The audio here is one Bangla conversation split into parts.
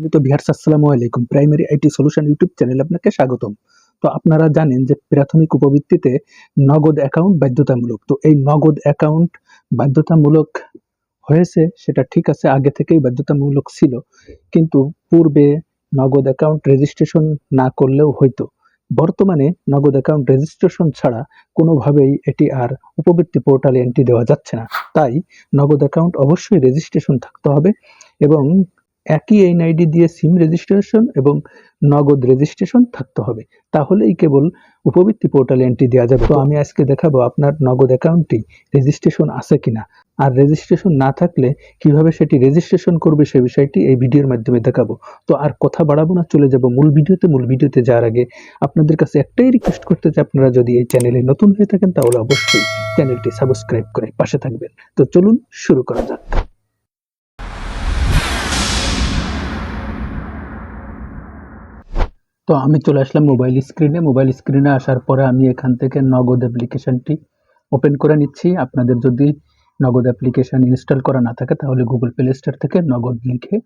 আমি তো ভিহার্স আসসালামু আলাইকুম। প্রাইমারি আইটি সলিউশন ইউটিউব চ্যানেলে আপনাকে স্বাগতম। তো আপনারা জানেন যে প্রাথমিক উপবৃত্তিতে নগদ অ্যাকাউন্ট বাধ্যতামূলক। তো এই নগদ অ্যাকাউন্ট বাধ্যতামূলক হয়েছে, সেটা ঠিক আছে, আগে থেকেই বাধ্যতামূলক ছিল। কিন্তু পূর্বে নগদ অ্যাকাউন্ট রেজিস্ট্রেশন না করলেও হয়তো। বর্তমানে নগদ অ্যাকাউন্ট রেজিস্ট্রেশন ছাড়া কোনোভাবেই এটি আর উপবৃত্তি পোর্টালে এন্ট্রি দেওয়া যাচ্ছে না। তাই নগদ অ্যাকাউন্ট অবশ্যই রেজিস্ট্রেশন থাকতে হবে এবং একই এনআইডি দিয়ে সিম রেজিস্ট্রেশন এবং নগদ রেজিস্ট্রেশন থাকতে হবে। তাহলেই কেবল উপবৃত্তি পোর্টালে এন্ট্রি দেওয়া যাবে। তো আমি আজকে দেখাবো আপনার নগদ অ্যাকাউন্টটি রেজিস্ট্রেশন আছে কিনা। আর রেজিস্ট্রেশন না থাকলে কীভাবে সেটি রেজিস্ট্রেশন করবে সে বিষয়টি এই ভিডিওর মাধ্যমে দেখাবো। তো আর কথা বাড়াবো না, চলে যাব মূল ভিডিওতে। মূল ভিডিওতে যাওয়ার আগে আপনাদের কাছে একটাই রিকোয়েস্ট করতে চাই, আপনারা যদি এই চ্যানেলে নতুন হয়ে থাকেন, তাহলে অবশ্যই চ্যানেলটি সাবস্ক্রাইব করে পাশে থাকবেন। তো চলুন শুরু করা যাক। তো আমি চলে আসলাম মোবাইল স্ক্রিনে মোবাইল স্ক্রিনে আসার পরে আমি এখান থেকে নগদ অ্যাপ্লিকেশনটি ওপেন করে নিচ্ছি। আপনাদের যদি নগদ অ্যাপ্লিকেশন ইনস্টল করা না থাকে, তাহলে গুগল প্লে স্টোর থেকে নগদ লিখে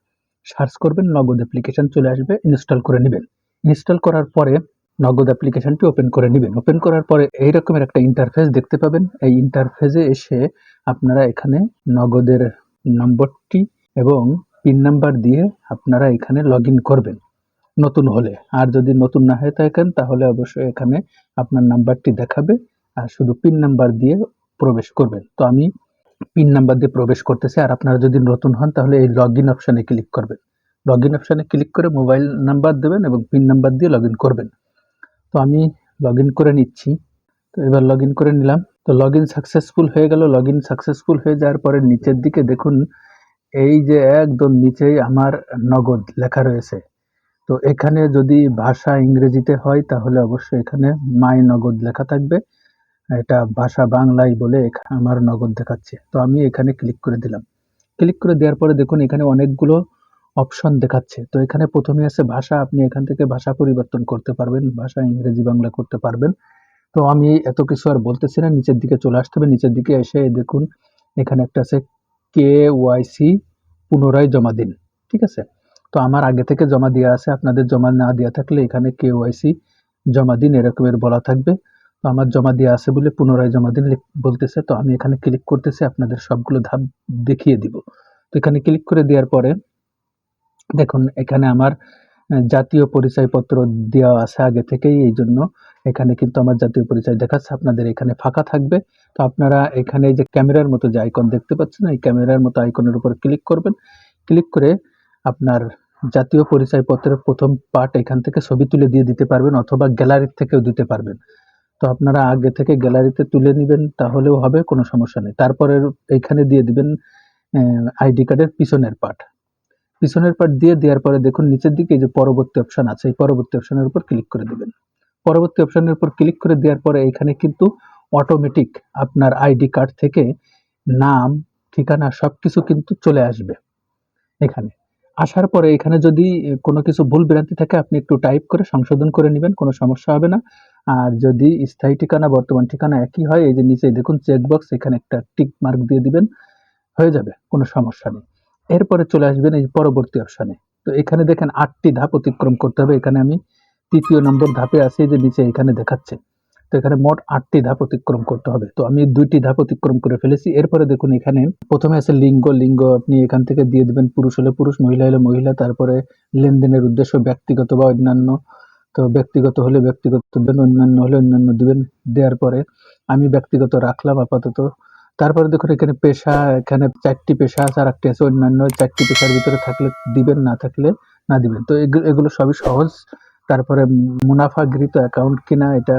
সার্চ করবেন, নগদ অ্যাপ্লিকেশন চলে আসবে ইনস্টল করে নেবেন। ইনস্টল করার পরে নগদ অ্যাপ্লিকেশনটি ওপেন করে নেবেন। ওপেন করার পরে এই রকমের একটা ইন্টারফেস দেখতে পাবেন। এই ইন্টারফেসে এসে আপনারা এখানে নগদের নম্বরটি এবং পিন নাম্বার দিয়ে আপনারা এখানে লগ করবেন। নতুন হলে। আর যদি নতুন না হয়ে থাকেন, তাহলে অবশ্যই এখানে আপনার নাম্বারটি দেখাবে আর শুধু পিন নাম্বার দিয়ে প্রবেশ করবেন। তো আমি পিন নাম্বার দিয়ে প্রবেশ করতেছি। আর আপনারা যদি নতুন হন, তাহলে এই লগ ইন অপশানে ক্লিক করবেন। লগ ইন অপশানে ক্লিক করে মোবাইল নাম্বার দেবেন এবং পিন নাম্বার দিয়ে লগ ইন করবেন। তো আমি লগ ইন করে নিচ্ছি। তো এবার লগ ইন করে নিলাম। তো লগ ইন সাকসেসফুল হয়ে গেল। লগ ইন সাকসেসফুল হয়ে যাওয়ার পরে নিচের দিকে দেখুন, এই যে একদম নিচেই আমার নগদ লেখা রয়েছে। তো এখানে যদি ভাষা ইংরেজিতে হয়, তাহলে অবশ্যই এখানে মাই নগদ লেখা থাকবে। এটা ভাষা বাংলায় বলে আমার নগদ দেখাচ্ছে। তো আমি এখানে ক্লিক করে দিলাম। ক্লিক করে দেওয়ার পরে দেখুন এখানে অনেকগুলো অপশন দেখাচ্ছে। তো এখানে প্রথমে আছে ভাষা। আপনি এখান থেকে ভাষা পরিবর্তন করতে পারবেন, ভাষা ইংরেজি বাংলা করতে পারবেন। তো আমি এত কিছু আর বলতেছি না, নিচের দিকে চলে আসতে হবে। নিচের দিকে এসে দেখুন এখানে একটা আছে কে ওয়াইসি পুনরায় জমা দিন। ঠিক আছে? তো আমার আগে থেকে জমা দেওয়া আছে। আপনাদের জমা না দেওয়া থাকলে এখানে কে ওয়াইসি জমা দিন, এরকমের বলা থাকবে। তো আমার জমা দেওয়া আছে বলে পুনরায় জমা দিন বলতেছে। তো আমি এখানে ক্লিক করতেছি, আপনাদের সবগুলো ধাপ দেখিয়ে দিব। তো এখানে ক্লিক করে দেওয়ার পরে দেখুন, এখানে আমার জাতীয় পরিচয়পত্র দেওয়া আছে আগে থেকেই, এই জন্য এখানে কিন্তু আমার জাতীয় পরিচয় দেখাচ্ছে। আপনাদের এখানে ফাঁকা থাকবে। তো আপনারা এখানে যে ক্যামেরার মতো যে আইকন দেখতে পাচ্ছেন, এই ক্যামেরার মতো আইকনের উপর ক্লিক করবেন। ক্লিক করে আপনার জাতীয় পরিচয়পত্রের প্রথম পার্ট এখান থেকে ছবি তুলে দিয়ে দিতে পারবেন অথবা গ্যালারির থেকেও দিতে পারবেন। তো আপনারা আগে থেকে গ্যালারিতে তুলে নেবেন, তাহলেও হবে, কোনো সমস্যা নেই। তারপরে এইখানে দিয়ে দিবেন আইডি কার্ডের পিছনের পার্ট পিছনের পার্ট দিয়ে দেওয়ার পরে দেখুন, নিচের দিকে যে পরবর্তী অপশন আছে, এই পরবর্তী অপশনের উপর ক্লিক করে দিবেন। পরবর্তী অপশনের উপর ক্লিক করে দেওয়ার পরে এখানে কিন্তু অটোমেটিক আপনার আইডি কার্ড থেকে নাম, ঠিকানা সবকিছু কিন্তু চলে আসবে। এখানে। আসার পরে এখানে যদি কোনো কিছু ভুল ভ্রান্তি থাকে, আপনি একটু টাইপ করে সংশোধন করে নেবেন, কোনো সমস্যা হবে না। আর যদি স্থায়ী ঠিকানা, বর্তমান ঠিকানা একই হয়, এই যে নিচে দেখুন চেকবক্স এখানে একটা টিক মার্ক দিয়ে দিবেন, হয়ে যাবে, কোনো সমস্যা নেই। এরপরে চলে আসবেন এই পরবর্তী অপশানে তো এখানে দেখেন আটটি ধাপ অতিক্রম করতে হবে। এখানে আমি তৃতীয় নম্বর ধাপে আছি, যে নিচে এখানে দেখাচ্ছে। তো এখানে মোট আটটি ধাপ অতিক্রম করতে হবে। তো আমি দুইটি ধাপ অতিক্রম করে ফেলেছি। এরপরে দেখুন এখানে প্রথমে আছে লিঙ্গ। লিঙ্গ আপনি এখান থেকে দিয়ে দেবেন পুরুষ হলে পুরুষ, মহিলা হলে মহিলা। তারপরে লেনদেনের উদ্দেশ্য ব্যক্তিগত বা অন্যান্য। তো ব্যক্তিগত হলে ব্যক্তিগত দেবেন, অন্যান্য হলে অন্যান্য দিবেন। দেওয়ার পরে আমি ব্যক্তিগত রাখলাম আপাতত। তারপরে দেখুন এখানে পেশা, এখানে চারটি পেশা আছে আর একটি আছে অন্যান্য। চারটি পেশার ভিতরে থাকলে দিবেন, না থাকলে না দিবেন। তো এগুলো সবই সহজ। তারপরে মুনাফা গৃহীত অ্যাকাউন্ট কিনা, এটা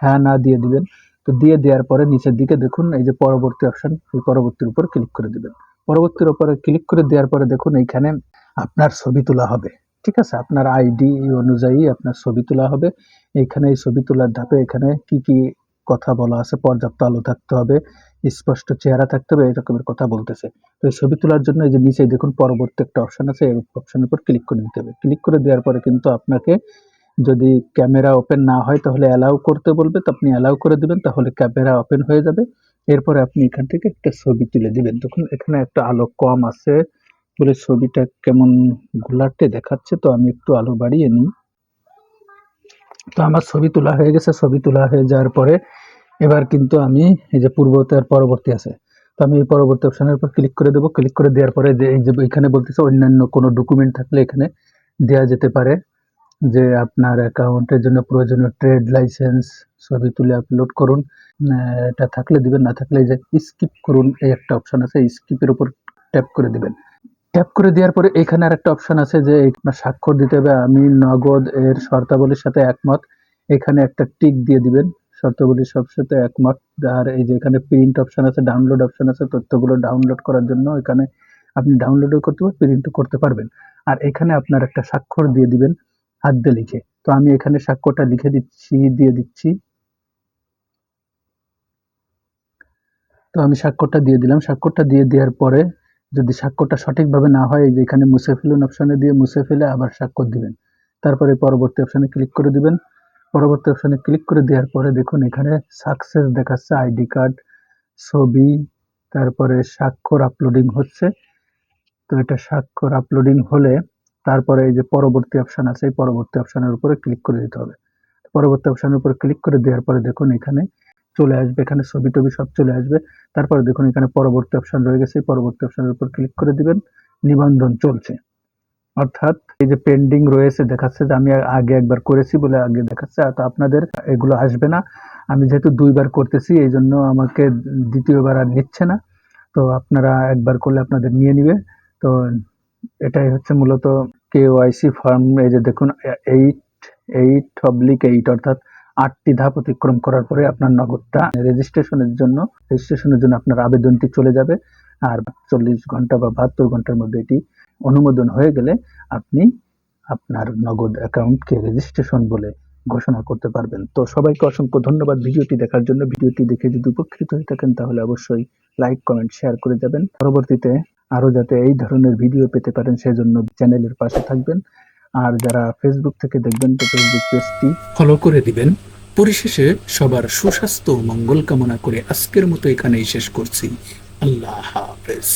হ্যাঁ না দিয়ে দিবেন। তো দিয়ে দেওয়ার পরে নিচের দিকে দেখুন, এই যে পরবর্তী অপশন এই পরবর্তীর উপর ক্লিক করে দিবেন। পরবর্তীর উপরে ক্লিক করে দেওয়ার পরে দেখুন, এইখানে আপনার ছবি তোলা হবে। ঠিক আছে? আপনার আইডি অনুযায়ী আপনার ছবি তোলা হবে। এইখানে এই ছবি তোলার ধাপে এখানে কি কি কথা বলা আছে, পর্যাপ্ত আলো থাকতে হবে, স্পষ্ট চেহারা থাকতে হবে এরকমের কথা বলতেছে। তো এই ছবি তোলার জন্য এই যে নিচে দেখুন, পরবর্তী একটা অপশন আছে, এই অপশনের উপর ক্লিক করে দিতে হবে। ক্লিক করে দেওয়ার পরে কিন্তু আপনাকে যদি ক্যামেরা ওপেন না হয় তাহলে অ্যালাউ করতে বলবে, তো আপনি অ্যালাউ করে দেবেন, তাহলে ক্যামেরা ওপেন হয়ে যাবে। এরপরে আপনি এখান থেকে একটা ছবি তুলে দিবেন। তখন এখানে একটা আলো কম আছে বলে ছবিটা কেমন ঘোলাটে দেখাচ্ছে, তো আমি একটু আলো বাড়িয়ে নিই। তো আমার ছবি তোলা হয়ে গেছে, ছবি তোলা হয়ে যাওয়ার পরে এবার কিন্তু আমি এই যে পূর্বতে আর পরবর্তী আছে। তো আমি এই পরবর্তী অপশানের উপর ক্লিক করে দেবো। ক্লিক করে দেওয়ার পরে যে এই যে এখানে বলতেছে অন্যান্য কোনো ডকুমেন্ট থাকলে এখানে দেওয়া যেতে পারে। যে আপনার অ্যাকাউন্টের জন্য প্রয়োজনীয় ট্রেড লাইসেন্স ছবি তুলে আপলোড করুন। এটা থাকলে দিবেন, না থাকলে যে স্কিপ করুন, এই একটা অপশন আছে স্কিপের উপর ট্যাপ করে দিবেন। ট্যাপ করে দেওয়ার পরে এখানে আর একটা অপশন আছে যে আপনার স্বাক্ষর দিতে হবে, আমি নগদ এর শর্তাবলীর সাথে একমত। এখানে একটা টিক দিয়ে দিবেন, শর্তাবলীর সব সাথে একমত। আর এই যে এখানে প্রিন্ট অপশন আছে ডাউনলোড অপশন আছে, তথ্যগুলো ডাউনলোড করার জন্য এখানে আপনি ডাউনলোডও করতে পারবেন প্রিন্টও করতে পারবেন। আর এখানে আপনার একটা স্বাক্ষর দিয়ে দিবেন হাত লিখে। তো আমি এখানে স্বাক্ষরটা লিখে দিচ্ছি, দিয়ে দিচ্ছি। তো আমি স্বাক্ষরটা দিয়ে দিলাম। স্বাক্ষরটা দিয়ে দেওয়ার পরে যদি স্বাক্ষরটা সঠিকভাবে না হয় যে এখানে মুছে ফেলুন অপশনে দিয়ে মুছে ফেলে আবার স্বাক্ষর দিবেন। তারপরে পরবর্তী অপশনে ক্লিক করে দিবেন। পরবর্তী অপশনে ক্লিক করে দেওয়ার পরে দেখুন এখানে সাকসেস দেখাচ্ছে, আইডি কার্ড, ছবি, তারপরে স্বাক্ষর আপলোডিং হচ্ছে। তো এটা স্বাক্ষর আপলোডিং হলে তারপরে এই যে পরবর্তী অপশন আছে, এই পরবর্তী অপশনের উপরে ক্লিক করে দিতে হবে। পরবর্তী অপশনের উপরে ক্লিক করে দেওয়ার পরে দেখুন এখানে চলে আসবে, এখানে ছবি টবি সব চলে আসবে। তারপরে দেখুন এখানে পরবর্তী অপশন রয়ে গেছে পরবর্তী অপশনের উপর ক্লিক করে দিবেন, নিবন্ধন চলছে। অর্থাৎ এই যে পেন্ডিং রয়েছে, দেখাচ্ছে যে আমি আগে একবার করেছি বলে আগে দেখাচ্ছে, তো আপনাদের এগুলো আসবে না। আমি যেহেতু দুইবার করতেছি, এই জন্য আমাকে দ্বিতীয়বার আর নিচ্ছে না। তো আপনারা একবার করলে আপনাদের নিয়ে নিবে। তো এটাই হচ্ছে মূলত কেওআইসি ফর্ম। এই যে দেখুন এইট এইট অবলিক এইট অর্থাৎ আটটি ধাপ অতিক্রম করার পরে আপনার নগদটা রেজিস্ট্রেশনের জন্য রেজিস্ট্রেশনের জন্য আপনার আবেদনটি চলে যাবে। আর চল্লিশ ঘণ্টা বা বাহাত্তর ঘণ্টার মধ্যে এটি অনুমোদন হয়ে গেলে আপনি আপনার নগদ অ্যাকাউন্টকে রেজিস্ট্রেশন বলে ঘোষণা করতে পারবেন। তো সবাইকে অসংখ্য ধন্যবাদ ভিডিওটি দেখার জন্য। ভিডিওটি দেখে যদি উপকৃত হয়ে থাকেন, তাহলে অবশ্যই লাইক কমেন্ট শেয়ার করে যাবেন। পরবর্তীতে আরও যাতে এই ধরনের ভিডিও পেতে পারেন, সেজন্য চ্যানেলের পাশে থাকবেন। আর যারা ফেসবুক থেকে দেখবেন, তো ফেসবুক পেজটি ফলো করে দিবেন। পরিশেষে সবার সুস্বাস্থ্য ও মঙ্গল কামনা করে আজকের মতো এখানেই শেষ করছি। আল্লাহ হাফেজ।